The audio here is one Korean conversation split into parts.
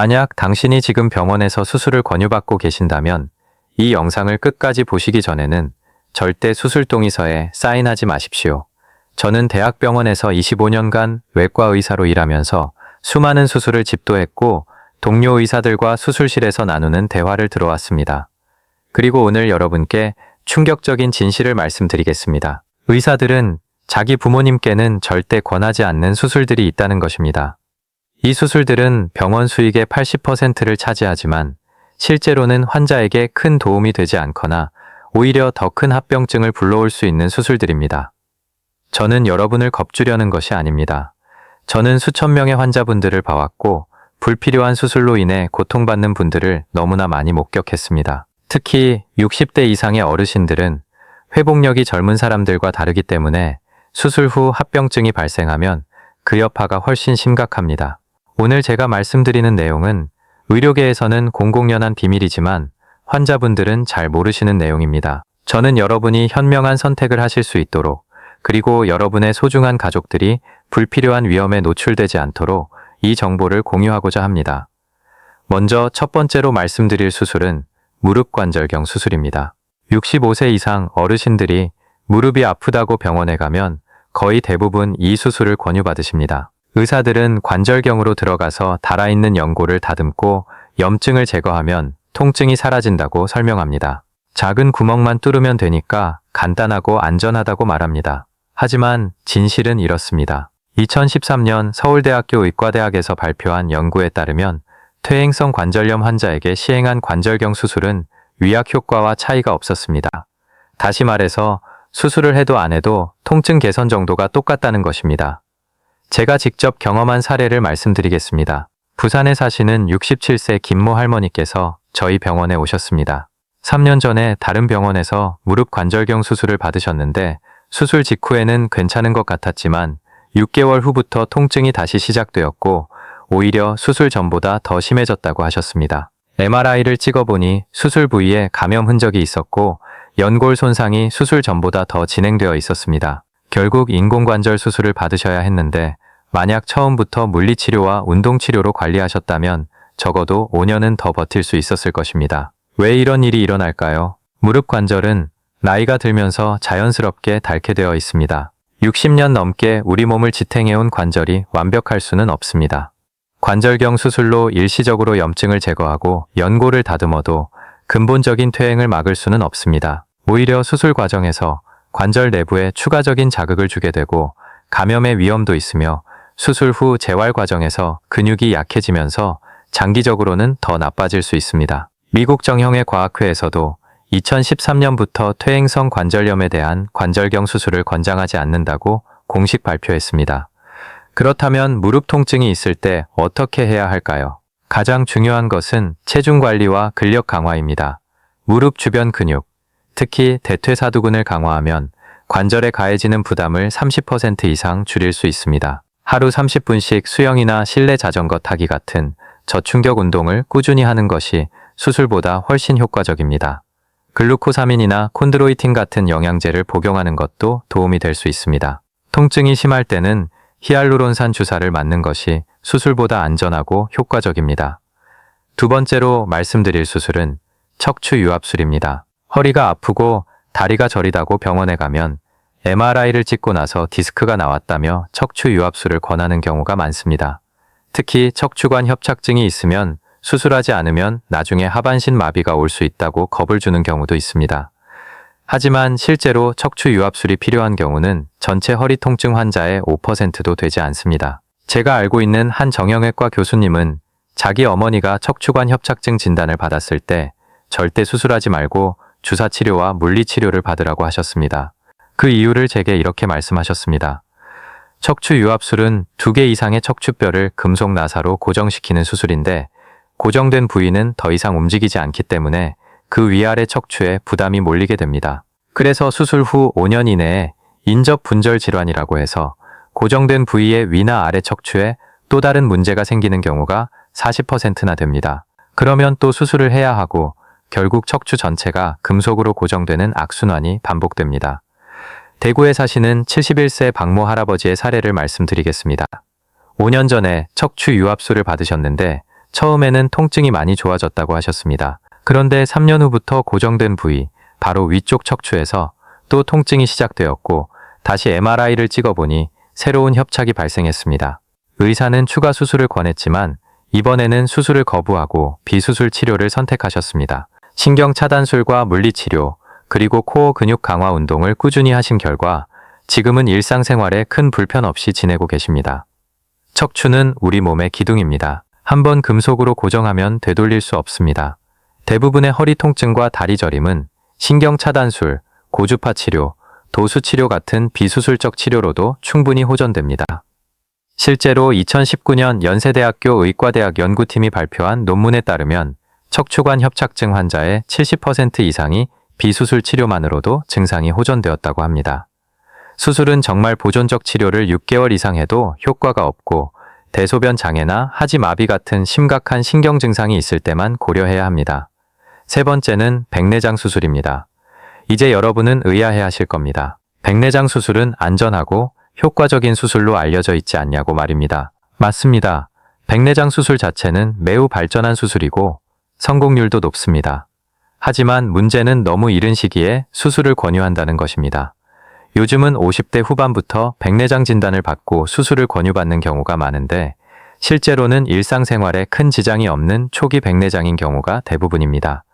만약 당신이 지금 병원에서 수술을 권유받고 계신다면 이 영상을 끝까지 보시기 전에는 절대 수술 동의서에 사인하지 마십시오. 저는 대학병원에서 25년간 외과 의사로 일하면서 수많은 수술을 집도했고 동료 의사들과 수술실에서 나누는 대화를 들어왔습니다. 그리고 오늘 여러분께 충격적인 진실을 말씀드리겠습니다. 의사들은 자기 부모님께는 절대 권하지 않는 수술들이 있다는 것입니다. 이 수술들은 병원 수익의 80%를 차지하지만 실제로는 환자에게 큰 도움이 되지 않거나 오히려 더 큰 합병증을 불러올 수 있는 수술들입니다. 저는 여러분을 겁주려는 것이 아닙니다. 저는 수천 명의 환자분들을 봐왔고 불필요한 수술로 인해 고통받는 분들을 너무나 많이 목격했습니다. 특히 60대 이상의 어르신들은 회복력이 젊은 사람들과 다르기 때문에 수술 후 합병증이 발생하면 그 여파가 훨씬 심각합니다. 오늘 제가 말씀드리는 내용은 의료계에서는 공공연한 비밀이지만 환자분들은 잘 모르시는 내용입니다. 저는 여러분이 현명한 선택을 하실 수 있도록 그리고 여러분의 소중한 가족들이 불필요한 위험에 노출되지 않도록 이 정보를 공유하고자 합니다. 먼저 첫 번째로 말씀드릴 수술은 무릎 관절경 수술입니다. 65세 이상 어르신들이 무릎이 아프다고 병원에 가면 거의 대부분 이 수술을 권유받으십니다. 의사들은 관절경으로 들어가서 달아있는 연골을 다듬고 염증을 제거하면 통증이 사라진다고 설명합니다. 작은 구멍만 뚫으면 되니까 간단하고 안전하다고 말합니다. 하지만 진실은 이렇습니다. 2013년 서울대학교 의과대학에서 발표한 연구에 따르면 퇴행성 관절염 환자에게 시행한 관절경 수술은 위약 효과와 차이가 없었습니다. 다시 말해서 수술을 해도 안 해도 통증 개선 정도가 똑같다는 것입니다. 제가 직접 경험한 사례를 말씀드리겠습니다. 부산에 사시는 67세 김모 할머니께서 저희 병원에 오셨습니다. 3년 전에 다른 병원에서 무릎 관절경 수술을 받으셨는데 수술 직후에는 괜찮은 것 같았지만 6개월 후부터 통증이 다시 시작되었고 오히려 수술 전보다 더 심해졌다고 하셨습니다. MRI를 찍어보니 수술 부위에 감염 흔적이 있었고 연골 손상이 수술 전보다 더 진행되어 있었습니다. 결국 인공관절 수술을 받으셔야 했는데 만약 처음부터 물리치료와 운동치료로 관리하셨다면 적어도 5년은 더 버틸 수 있었을 것입니다. 왜 이런 일이 일어날까요? 무릎 관절은 나이가 들면서 자연스럽게 닳게 되어 있습니다. 60년 넘게 우리 몸을 지탱해온 관절이 완벽할 수는 없습니다. 관절경 수술로 일시적으로 염증을 제거하고 연골을 다듬어도 근본적인 퇴행을 막을 수는 없습니다. 오히려 수술 과정에서 관절 내부에 추가적인 자극을 주게 되고 감염의 위험도 있으며 수술 후 재활 과정에서 근육이 약해지면서 장기적으로는 더 나빠질 수 있습니다. 미국 정형외 과학회에서도 2013년부터 퇴행성 관절염에 대한 관절경 수술을 권장하지 않는다고 공식 발표했습니다. 그렇다면 무릎 통증이 있을 때 어떻게 해야 할까요? 가장 중요한 것은 체중 관리와 근력 강화입니다. 무릎 주변 근육, 특히 대퇴사두근을 강화하면 관절에 가해지는 부담을 30% 이상 줄일 수 있습니다. 하루 30분씩 수영이나 실내 자전거 타기 같은 저충격 운동을 꾸준히 하는 것이 수술보다 훨씬 효과적입니다. 글루코사민이나 콘드로이틴 같은 영양제를 복용하는 것도 도움이 될 수 있습니다. 통증이 심할 때는 히알루론산 주사를 맞는 것이 수술보다 안전하고 효과적입니다. 두 번째로 말씀드릴 수술은 척추 유압술입니다. 허리가 아프고 다리가 저리다고 병원에 가면 MRI를 찍고 나서 디스크가 나왔다며 척추 유압술을 권하는 경우가 많습니다. 특히 척추관 협착증이 있으면 수술하지 않으면 나중에 하반신 마비가 올 수 있다고 겁을 주는 경우도 있습니다. 하지만 실제로 척추 유압술이 필요한 경우는 전체 허리 통증 환자의 5%도 되지 않습니다. 제가 알고 있는 한 정형외과 교수님은 자기 어머니가 척추관 협착증 진단을 받았을 때 절대 수술하지 말고 주사치료와 물리치료를 받으라고 하셨습니다. 그 이유를 제게 이렇게 말씀하셨습니다. 척추 유압술은 두 개 이상의 척추뼈를 금속 나사로 고정시키는 수술인데 고정된 부위는 더 이상 움직이지 않기 때문에 그 위아래 척추에 부담이 몰리게 됩니다. 그래서 수술 후 5년 이내에 인접 분절 질환이라고 해서 고정된 부위의 위나 아래 척추에 또 다른 문제가 생기는 경우가 40%나 됩니다. 그러면 또 수술을 해야 하고 결국 척추 전체가 금속으로 고정되는 악순환이 반복됩니다. 대구에 사시는 71세 박모 할아버지의 사례를 말씀드리겠습니다. 5년 전에 척추 유압술을 받으셨는데 처음에는 통증이 많이 좋아졌다고 하셨습니다. 그런데 3년 후부터 고정된 부위, 바로 위쪽 척추에서 또 통증이 시작되었고 다시 MRI를 찍어보니 새로운 협착이 발생했습니다. 의사는 추가 수술을 권했지만 이번에는 수술을 거부하고 비수술 치료를 선택하셨습니다. 신경 차단술과 물리치료, 그리고 코어 근육 강화 운동을 꾸준히 하신 결과 지금은 일상생활에 큰 불편 없이 지내고 계십니다. 척추는 우리 몸의 기둥입니다. 한번 금속으로 고정하면 되돌릴 수 없습니다. 대부분의 허리 통증과 다리 저림은 신경 차단술, 고주파 치료, 도수 치료 같은 비수술적 치료로도 충분히 호전됩니다. 실제로 2019년 연세대학교 의과대학 연구팀이 발표한 논문에 따르면 척추관 협착증 환자의 70% 이상이 비수술 치료만으로도 증상이 호전되었다고 합니다. 수술은 정말 보존적 치료를 6개월 이상 해도 효과가 없고 대소변 장애나 하지 마비 같은 심각한 신경 증상이 있을 때만 고려해야 합니다. 세 번째는 백내장 수술입니다. 이제 여러분은 의아해 하실 겁니다. 백내장 수술은 안전하고 효과적인 수술로 알려져 있지 않냐고 말입니다. 맞습니다. 백내장 수술 자체는 매우 발전한 수술이고 성공률도 높습니다. 하지만 문제는 너무 이른 시기에 수술을 권유한다는 것입니다. 요즘은 50대 후반부터 백내장 진단을 받고 수술을 권유받는 경우가 많은데 실제로는 일상생활에 큰 지장이 없는 초기 백내장인 경우가 대부분입니다.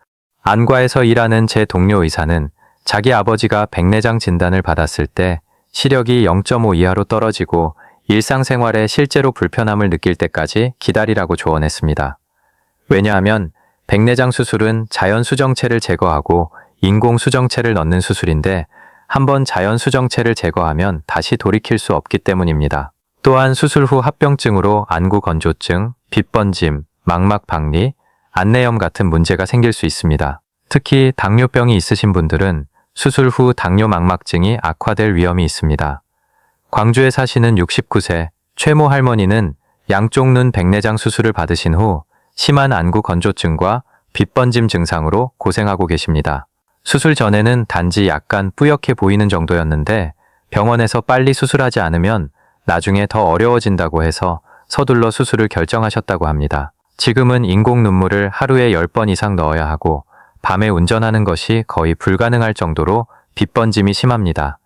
안과에서 일하는 제 동료 의사는 자기 아버지가 백내장 진단을 받았을 때 시력이 0.5 이하로 떨어지고 일상생활에 실제로 불편함을 느낄 때까지 기다리라고 조언했습니다. 왜냐하면 백내장 수술은 자연 수정체를 제거하고 인공 수정체를 넣는 수술인데 한번 자연 수정체를 제거하면 다시 돌이킬 수 없기 때문입니다. 또한 수술 후 합병증으로 안구 건조증, 빗번짐, 망막 박리, 안내염 같은 문제가 생길 수 있습니다. 특히 당뇨병이 있으신 분들은 수술 후 당뇨 망막증이 악화될 위험이 있습니다. 광주에 사시는 69세 최모 할머니는 양쪽 눈 백내장 수술을 받으신 후 심한 안구 건조증과 빗번짐 증상으로 고생하고 계십니다. 수술 전에는 단지 약간 뿌옇게 보이는 정도였는데 병원에서 빨리 수술하지 않으면 나중에 더 어려워진다고 해서 서둘러 수술을 결정하셨다고 합니다. 지금은 인공 눈물을 하루에 10번 이상 넣어야 하고 밤에 운전하는 것이 거의 불가능할 정도로 빗번짐이 심합니다.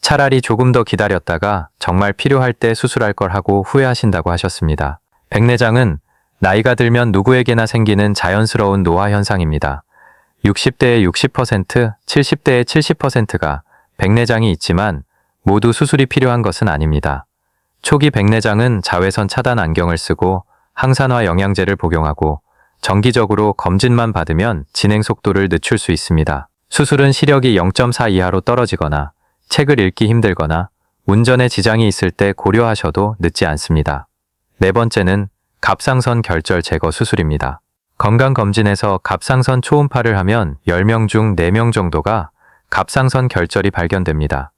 차라리 조금 더 기다렸다가 정말 필요할 때 수술할 걸 하고 후회하신다고 하셨습니다. 백내장은 나이가 들면 누구에게나 생기는 자연스러운 노화 현상입니다. 60대의 60%, 70대의 70%가 백내장이 있지만 모두 수술이 필요한 것은 아닙니다. 초기 백내장은 자외선 차단 안경을 쓰고 항산화 영양제를 복용하고 정기적으로 검진만 받으면 진행 속도를 늦출 수 있습니다. 수술은 시력이 0.4 이하로 떨어지거나 책을 읽기 힘들거나 운전에 지장이 있을 때 고려하셔도 늦지 않습니다. 네 번째는 갑상선 결절 제거 수술입니다. 건강검진에서 갑상선 초음파를 하면 10명 중 4명 정도가 갑상선 결절이 발견됩니다.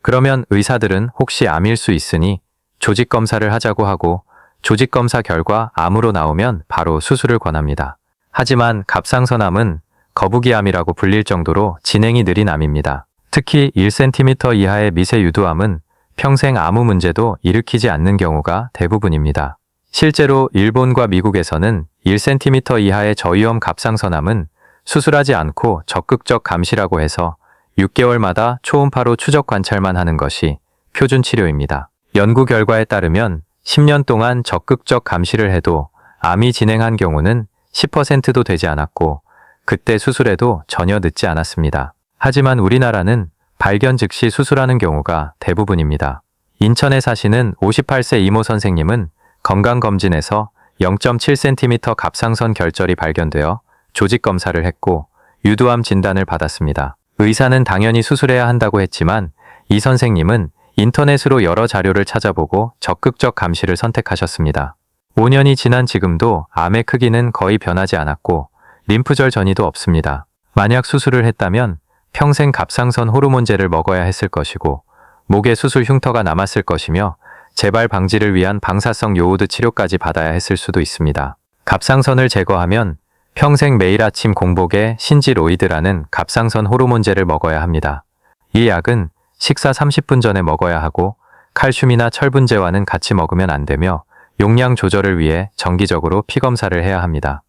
그러면 의사들은 혹시 암일 수 있으니 조직 검사를 하자고 하고 조직 검사 결과 암으로 나오면 바로 수술을 권합니다. 하지만 갑상선암은 거북이암이라고 불릴 정도로 진행이 느린 암입니다. 특히 1cm 이하의 미세 유두암은 평생 아무 문제도 일으키지 않는 경우가 대부분입니다. 실제로 일본과 미국에서는 1cm 이하의 저위험 갑상선암은 수술하지 않고 적극적 감시라고 해서 6개월마다 초음파로 추적 관찰만 하는 것이 표준 치료입니다. 연구 결과에 따르면 10년 동안 적극적 감시를 해도 암이 진행한 경우는 10%도 되지 않았고 그때 수술해도 전혀 늦지 않았습니다. 하지만 우리나라는 발견 즉시 수술하는 경우가 대부분입니다. 인천에 사시는 58세 이모 선생님은 건강검진에서 0.7cm 갑상선 결절이 발견되어 조직 검사를 했고 유두암 진단을 받았습니다. 의사는 당연히 수술해야 한다고 했지만 이 선생님은 인터넷으로 여러 자료를 찾아보고 적극적 감시를 선택하셨습니다. 5년이 지난 지금도 암의 크기는 거의 변하지 않았고 림프절 전이도 없습니다. 만약 수술을 했다면 평생 갑상선 호르몬제를 먹어야 했을 것이고 목에 수술 흉터가 남았을 것이며 재발 방지를 위한 방사성 요오드 치료까지 받아야 했을 수도 있습니다. 갑상선을 제거하면 평생 매일 아침 공복에 신지로이드라는 갑상선 호르몬제를 먹어야 합니다. 이 약은 식사 30분 전에 먹어야 하고 칼슘이나 철분제와는 같이 먹으면 안 되며 용량 조절을 위해 정기적으로 피 검사를 해야 합니다.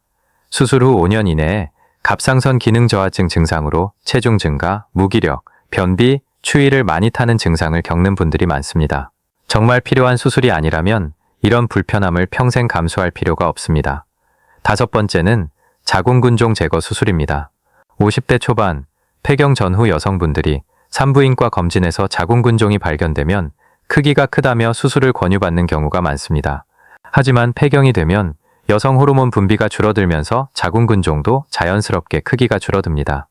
수술 후 5년 이내에 갑상선 기능 저하증 증상으로 체중 증가, 무기력, 변비, 추위를 많이 타는 증상을 겪는 분들이 많습니다. 정말 필요한 수술이 아니라면 이런 불편함을 평생 감수할 필요가 없습니다. 다섯 번째는 자궁근종 제거 수술입니다. 50대 초반 폐경 전후 여성분들이 산부인과 검진에서 자궁근종이 발견되면 크기가 크다며 수술을 권유받는 경우가 많습니다. 하지만 폐경이 되면 여성 호르몬 분비가 줄어들면서 자궁근종도 자연스럽게 크기가 줄어듭니다.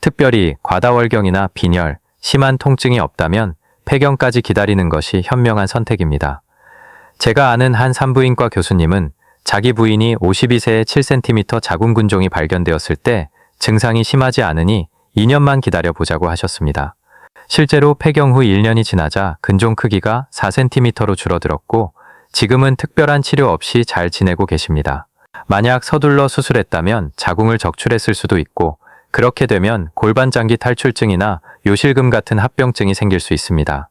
특별히 과다월경이나 빈혈, 심한 통증이 없다면 폐경까지 기다리는 것이 현명한 선택입니다. 제가 아는 한 산부인과 교수님은 자기 부인이 52세에 7cm 자궁근종이 발견되었을 때 증상이 심하지 않으니 2년만 기다려 보자고 하셨습니다. 실제로 폐경 후 1년이 지나자 근종 크기가 4cm로 줄어들었고 지금은 특별한 치료 없이 잘 지내고 계십니다. 만약 서둘러 수술했다면 자궁을 적출했을 수도 있고 그렇게 되면 골반장기 탈출증이나 요실금 같은 합병증이 생길 수 있습니다.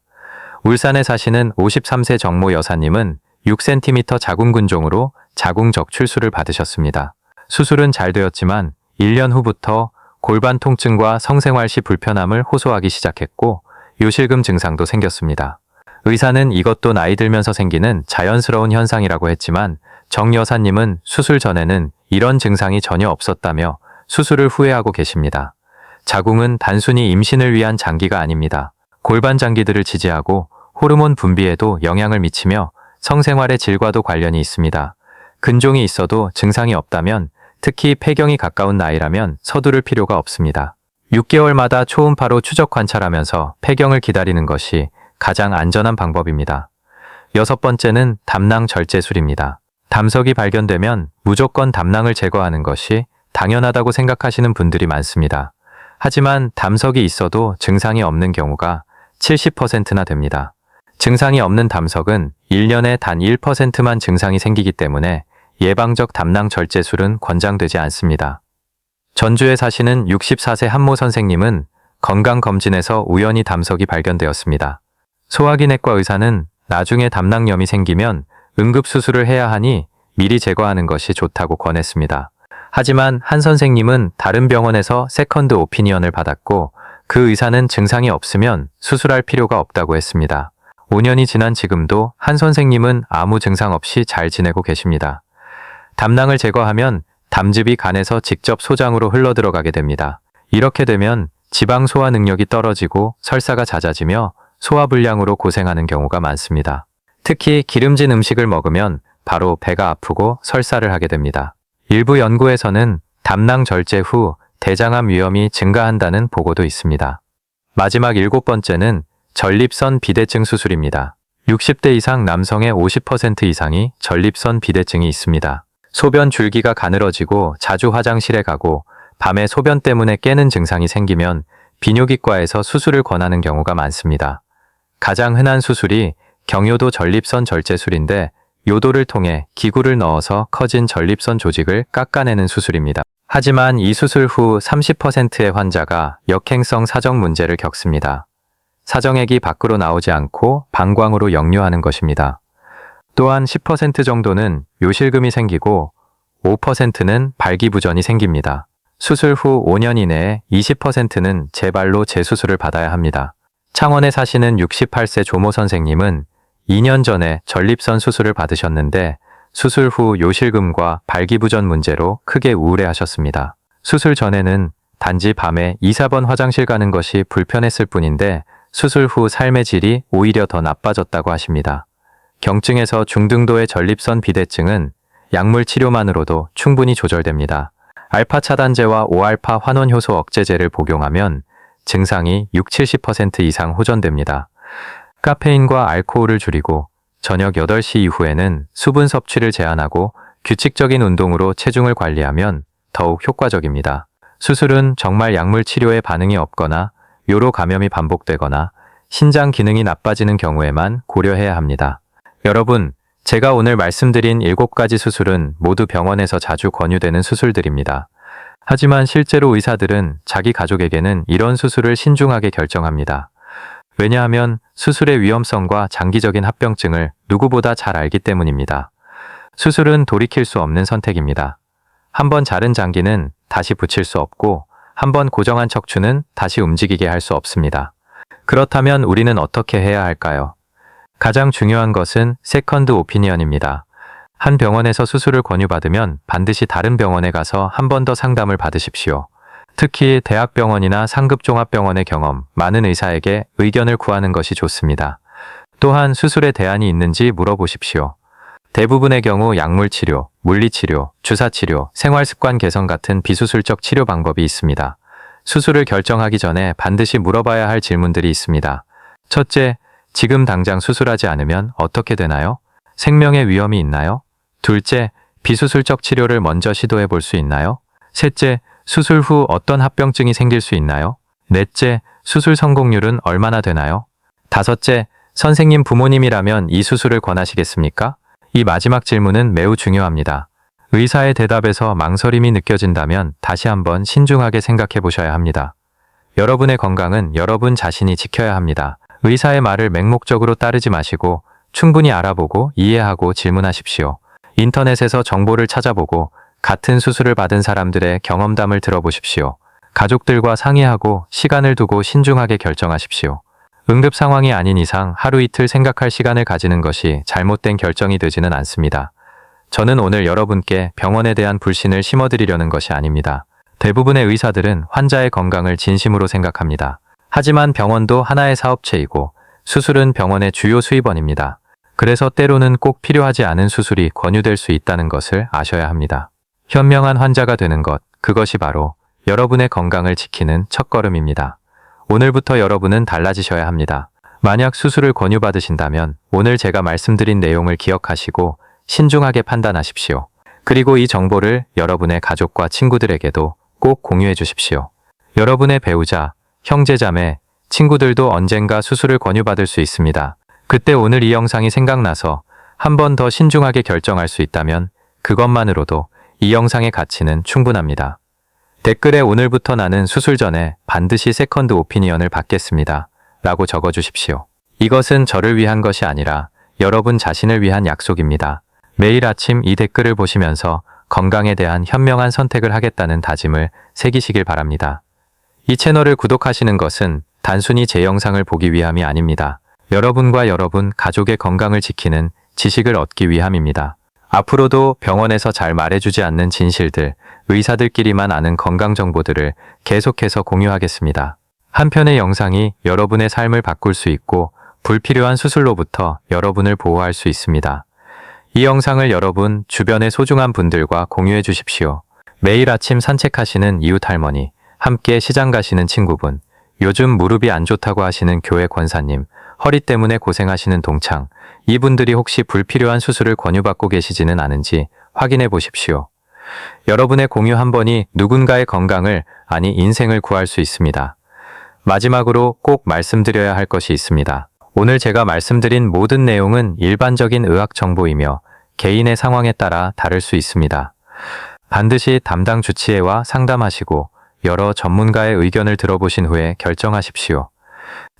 울산에 사시는 53세 정모 여사님은 6cm 자궁근종으로 자궁 적출술을 받으셨습니다. 수술은 잘 되었지만 1년 후부터 골반 통증과 성생활 시 불편함을 호소하기 시작했고 요실금 증상도 생겼습니다. 의사는 이것도 나이 들면서 생기는 자연스러운 현상이라고 했지만 정 여사님은 수술 전에는 이런 증상이 전혀 없었다며 수술을 후회하고 계십니다. 자궁은 단순히 임신을 위한 장기가 아닙니다. 골반 장기들을 지지하고 호르몬 분비에도 영향을 미치며 성생활의 질과도 관련이 있습니다. 근종이 있어도 증상이 없다면 특히 폐경이 가까운 나이라면 서두를 필요가 없습니다. 6개월마다 초음파로 추적 관찰하면서 폐경을 기다리는 것이 가장 안전한 방법입니다. 여섯 번째는 담낭 절제술입니다. 담석이 발견되면 무조건 담낭을 제거하는 것이 당연하다고 생각하시는 분들이 많습니다. 하지만 담석이 있어도 증상이 없는 경우가 70%나 됩니다. 증상이 없는 담석은 1년에 단 1%만 증상이 생기기 때문에 예방적 담낭 절제술은 권장되지 않습니다. 전주에 사시는 64세 한모 선생님은 건강검진에서 우연히 담석이 발견되었습니다. 소화기내과 의사는 나중에 담낭염이 생기면 응급수술을 해야 하니 미리 제거하는 것이 좋다고 권했습니다. 하지만 한 선생님은 다른 병원에서 세컨드 오피니언을 받았고 그 의사는 증상이 없으면 수술할 필요가 없다고 했습니다. 5년이 지난 지금도 한 선생님은 아무 증상 없이 잘 지내고 계십니다. 담낭을 제거하면 담즙이 간에서 직접 소장으로 흘러들어가게 됩니다. 이렇게 되면 지방 소화 능력이 떨어지고 설사가 잦아지며 소화불량으로 고생하는 경우가 많습니다. 특히 기름진 음식을 먹으면 바로 배가 아프고 설사를 하게 됩니다. 일부 연구에서는 담낭 절제 후 대장암 위험이 증가한다는 보고도 있습니다. 마지막 일곱 번째는 전립선 비대증 수술입니다. 60대 이상 남성의 50% 이상이 전립선 비대증이 있습니다. 소변 줄기가 가늘어지고 자주 화장실에 가고 밤에 소변 때문에 깨는 증상이 생기면 비뇨기과에서 수술을 권하는 경우가 많습니다. 가장 흔한 수술이 경요도 전립선 절제술인데 요도를 통해 기구를 넣어서 커진 전립선 조직을 깎아내는 수술입니다. 하지만 이 수술 후 30%의 환자가 역행성 사정 문제를 겪습니다. 사정액이 밖으로 나오지 않고 방광으로 역류하는 것입니다. 또한 10% 정도는 요실금이 생기고 5%는 발기부전이 생깁니다. 수술 후 5년 이내에 20%는 재발로 재수술을 받아야 합니다. 창원에 사시는 68세 조모 선생님은 2년 전에 전립선 수술을 받으셨는데 수술 후 요실금과 발기부전 문제로 크게 우울해하셨습니다. 수술 전에는 단지 밤에 2, 4번 화장실 가는 것이 불편했을 뿐인데 수술 후 삶의 질이 오히려 더 나빠졌다고 하십니다. 경증에서 중등도의 전립선 비대증은 약물 치료만으로도 충분히 조절됩니다. 알파 차단제와 5알파 환원 효소 억제제를 복용하면 증상이 6, 70% 이상 호전됩니다. 카페인과 알코올을 줄이고 저녁 8시 이후에는 수분 섭취를 제한하고 규칙적인 운동으로 체중을 관리하면 더욱 효과적입니다. 수술은 정말 약물 치료에 반응이 없거나 요로 감염이 반복되거나 신장 기능이 나빠지는 경우에만 고려해야 합니다. 여러분, 제가 오늘 말씀드린 7가지 수술은 모두 병원에서 자주 권유되는 수술들입니다. 하지만 실제로 의사들은 자기 가족에게는 이런 수술을 신중하게 결정합니다. 왜냐하면 수술의 위험성과 장기적인 합병증을 누구보다 잘 알기 때문입니다. 수술은 돌이킬 수 없는 선택입니다. 한번 자른 장기는 다시 붙일 수 없고 한번 고정한 척추는 다시 움직이게 할 수 없습니다. 그렇다면 우리는 어떻게 해야 할까요? 가장 중요한 것은 세컨드 오피니언입니다. 한 병원에서 수술을 권유받으면 반드시 다른 병원에 가서 한 번 더 상담을 받으십시오. 특히 대학병원이나 상급종합병원의 경험, 많은 의사에게 의견을 구하는 것이 좋습니다. 또한 수술에 대안이 있는지 물어보십시오. 대부분의 경우 약물치료, 물리치료, 주사치료, 생활습관 개선 같은 비수술적 치료 방법이 있습니다. 수술을 결정하기 전에 반드시 물어봐야 할 질문들이 있습니다. 첫째, 지금 당장 수술하지 않으면 어떻게 되나요? 생명의 위험이 있나요? 둘째, 비수술적 치료를 먼저 시도해 볼 수 있나요? 셋째, 수술 후 어떤 합병증이 생길 수 있나요? 넷째, 수술 성공률은 얼마나 되나요? 다섯째, 선생님 부모님이라면 이 수술을 권하시겠습니까? 이 마지막 질문은 매우 중요합니다. 의사의 대답에서 망설임이 느껴진다면 다시 한번 신중하게 생각해 보셔야 합니다. 여러분의 건강은 여러분 자신이 지켜야 합니다. 의사의 말을 맹목적으로 따르지 마시고 충분히 알아보고 이해하고 질문하십시오. 인터넷에서 정보를 찾아보고 같은 수술을 받은 사람들의 경험담을 들어보십시오. 가족들과 상의하고 시간을 두고 신중하게 결정하십시오. 응급 상황이 아닌 이상 하루 이틀 생각할 시간을 가지는 것이 잘못된 결정이 되지는 않습니다. 저는 오늘 여러분께 병원에 대한 불신을 심어드리려는 것이 아닙니다. 대부분의 의사들은 환자의 건강을 진심으로 생각합니다. 하지만 병원도 하나의 사업체이고 수술은 병원의 주요 수입원입니다. 그래서 때로는 꼭 필요하지 않은 수술이 권유될 수 있다는 것을 아셔야 합니다. 현명한 환자가 되는 것, 그것이 바로 여러분의 건강을 지키는 첫걸음입니다. 오늘부터 여러분은 달라지셔야 합니다. 만약 수술을 권유받으신다면 오늘 제가 말씀드린 내용을 기억하시고 신중하게 판단하십시오. 그리고 이 정보를 여러분의 가족과 친구들에게도 꼭 공유해 주십시오. 여러분의 배우자, 형제자매, 친구들도 언젠가 수술을 권유받을 수 있습니다. 그때 오늘 이 영상이 생각나서 한 번 더 신중하게 결정할 수 있다면 그것만으로도 이 영상의 가치는 충분합니다. 댓글에 오늘부터 나는 수술 전에 반드시 세컨드 오피니언을 받겠습니다. 라고 적어 주십시오. 이것은 저를 위한 것이 아니라 여러분 자신을 위한 약속입니다. 매일 아침 이 댓글을 보시면서 건강에 대한 현명한 선택을 하겠다는 다짐을 새기시길 바랍니다. 이 채널을 구독하시는 것은 단순히 제 영상을 보기 위함이 아닙니다. 여러분과 여러분 가족의 건강을 지키는 지식을 얻기 위함입니다. 앞으로도 병원에서 잘 말해주지 않는 진실들, 의사들끼리만 아는 건강 정보들을 계속해서 공유하겠습니다. 한 편의 영상이 여러분의 삶을 바꿀 수 있고 불필요한 수술로부터 여러분을 보호할 수 있습니다. 이 영상을 여러분 주변의 소중한 분들과 공유해 주십시오. 매일 아침 산책하시는 이웃 할머니, 함께 시장 가시는 친구분, 요즘 무릎이 안 좋다고 하시는 교회 권사님, 허리 때문에 고생하시는 동창, 이분들이 혹시 불필요한 수술을 권유받고 계시지는 않은지 확인해 보십시오. 여러분의 공유 한 번이 누군가의 건강을, 아니 인생을 구할 수 있습니다. 마지막으로 꼭 말씀드려야 할 것이 있습니다. 오늘 제가 말씀드린 모든 내용은 일반적인 의학 정보이며 개인의 상황에 따라 다를 수 있습니다. 반드시 담당 주치의와 상담하시고 여러 전문가의 의견을 들어보신 후에 결정하십시오.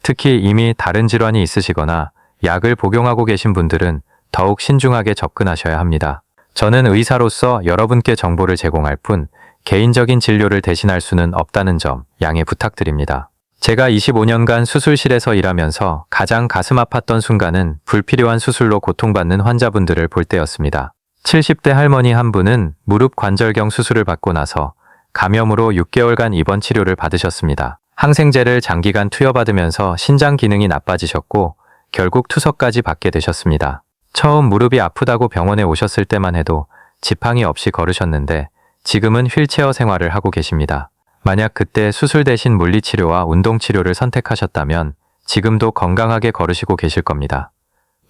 특히 이미 다른 질환이 있으시거나 약을 복용하고 계신 분들은 더욱 신중하게 접근하셔야 합니다. 저는 의사로서 여러분께 정보를 제공할 뿐 개인적인 진료를 대신할 수는 없다는 점 양해 부탁드립니다. 제가 25년간 수술실에서 일하면서 가장 가슴 아팠던 순간은 불필요한 수술로 고통받는 환자분들을 볼 때였습니다. 70대 할머니 한 분은 무릎 관절경 수술을 받고 나서 감염으로 6개월간 입원 치료를 받으셨습니다. 항생제를 장기간 투여받으면서 신장 기능이 나빠지셨고 결국 투석까지 받게 되셨습니다. 처음 무릎이 아프다고 병원에 오셨을 때만 해도 지팡이 없이 걸으셨는데 지금은 휠체어 생활을 하고 계십니다. 만약 그때 수술 대신 물리치료와 운동치료를 선택하셨다면 지금도 건강하게 걸으시고 계실 겁니다.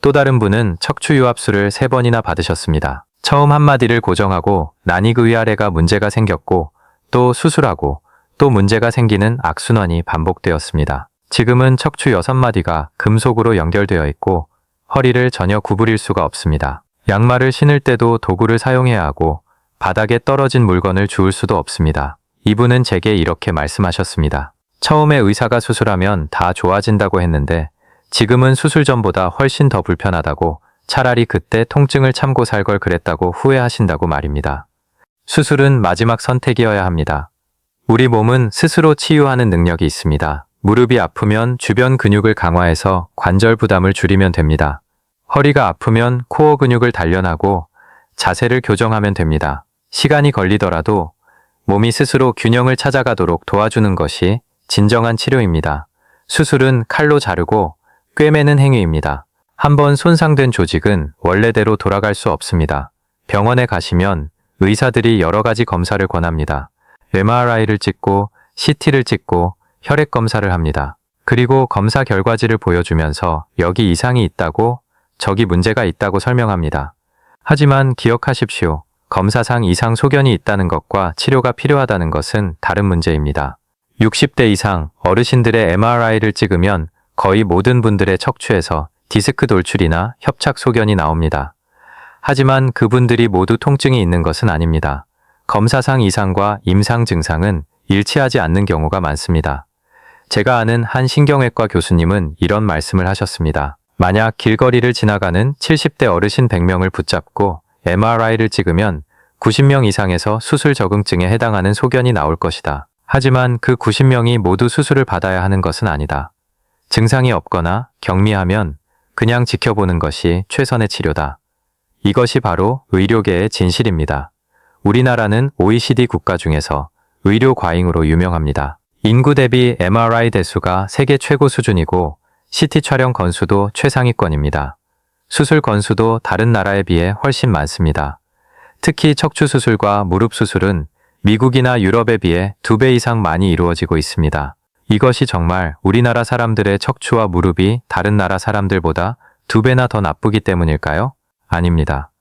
또 다른 분은 척추유압술을 3번이나 받으셨습니다. 처음 한마디를 고정하고 난이그 위아래가 문제가 생겼고 또 수술하고 또 문제가 생기는 악순환이 반복되었습니다. 지금은 척추 6마디가 금속으로 연결되어 있고 허리를 전혀 구부릴 수가 없습니다. 양말을 신을 때도 도구를 사용해야 하고 바닥에 떨어진 물건을 주울 수도 없습니다. 이분은 제게 이렇게 말씀하셨습니다. 처음에 의사가 수술하면 다 좋아진다고 했는데 지금은 수술 전보다 훨씬 더 불편하다고 차라리 그때 통증을 참고 살 걸 그랬다고 후회하신다고 말입니다. 수술은 마지막 선택이어야 합니다. 우리 몸은 스스로 치유하는 능력이 있습니다. 무릎이 아프면 주변 근육을 강화해서 관절 부담을 줄이면 됩니다. 허리가 아프면 코어 근육을 단련하고 자세를 교정하면 됩니다. 시간이 걸리더라도 몸이 스스로 균형을 찾아가도록 도와주는 것이 진정한 치료입니다. 수술은 칼로 자르고 꿰매는 행위입니다. 한번 손상된 조직은 원래대로 돌아갈 수 없습니다. 병원에 가시면 의사들이 여러 가지 검사를 권합니다. MRI를 찍고 CT를 찍고 혈액 검사를 합니다. 그리고 검사 결과지를 보여주면서 여기 이상이 있다고 저기 문제가 있다고 설명합니다. 하지만 기억하십시오. 검사상 이상 소견이 있다는 것과 치료가 필요하다는 것은 다른 문제입니다. 60대 이상 어르신들의 MRI를 찍으면 거의 모든 분들의 척추에서 디스크 돌출이나 협착 소견이 나옵니다. 하지만 그분들이 모두 통증이 있는 것은 아닙니다. 검사상 이상과 임상 증상은 일치하지 않는 경우가 많습니다. 제가 아는 한 신경외과 교수님은 이런 말씀을 하셨습니다. 만약 길거리를 지나가는 70대 어르신 100명을 붙잡고 MRI를 찍으면 90명 이상에서 수술 적응증에 해당하는 소견이 나올 것이다. 하지만 그 90명이 모두 수술을 받아야 하는 것은 아니다. 증상이 없거나 경미하면 그냥 지켜보는 것이 최선의 치료다. 이것이 바로 의료계의 진실입니다. 우리나라는 OECD 국가 중에서 의료 과잉으로 유명합니다. 인구 대비 MRI 대수가 세계 최고 수준이고 CT 촬영 건수도 최상위권입니다. 수술 건수도 다른 나라에 비해 훨씬 많습니다. 특히 척추 수술과 무릎 수술은 미국이나 유럽에 비해 두 배 이상 많이 이루어지고 있습니다. 이것이 정말 우리나라 사람들의 척추와 무릎이 다른 나라 사람들보다 두 배나 더 나쁘기 때문일까요? 아닙니다.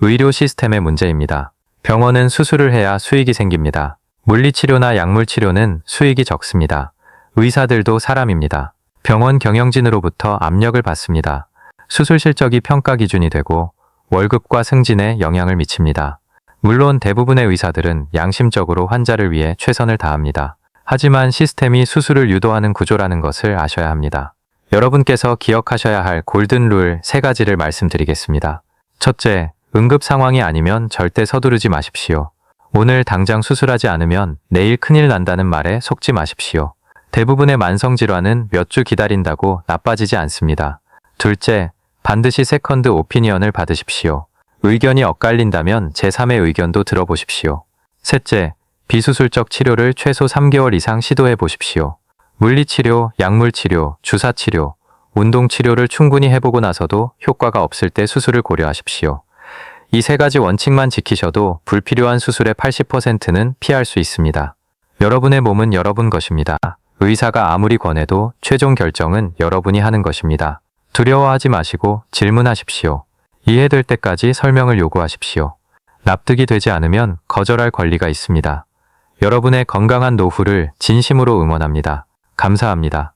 의료 시스템의 문제입니다. 병원은 수술을 해야 수익이 생깁니다. 물리치료나 약물치료는 수익이 적습니다. 의사들도 사람입니다. 병원 경영진으로부터 압력을 받습니다. 수술 실적이 평가 기준이 되고 월급과 승진에 영향을 미칩니다. 물론 대부분의 의사들은 양심적으로 환자를 위해 최선을 다합니다. 하지만 시스템이 수술을 유도하는 구조라는 것을 아셔야 합니다. 여러분께서 기억하셔야 할 골든 룰 세 가지를 말씀드리겠습니다. 첫째, 응급 상황이 아니면 절대 서두르지 마십시오. 오늘 당장 수술하지 않으면 내일 큰일 난다는 말에 속지 마십시오. 대부분의 만성질환은 몇 주 기다린다고 나빠지지 않습니다. 둘째, 반드시 세컨드 오피니언을 받으십시오. 의견이 엇갈린다면 제3의 의견도 들어보십시오. 셋째, 비수술적 치료를 최소 3개월 이상 시도해 보십시오. 물리치료, 약물치료, 주사치료, 운동치료를 충분히 해보고 나서도 효과가 없을 때 수술을 고려하십시오. 이 세 가지 원칙만 지키셔도 불필요한 수술의 80%는 피할 수 있습니다. 여러분의 몸은 여러분 것입니다. 의사가 아무리 권해도 최종 결정은 여러분이 하는 것입니다. 두려워하지 마시고 질문하십시오. 이해될 때까지 설명을 요구하십시오. 납득이 되지 않으면 거절할 권리가 있습니다. 여러분의 건강한 노후를 진심으로 응원합니다. 감사합니다.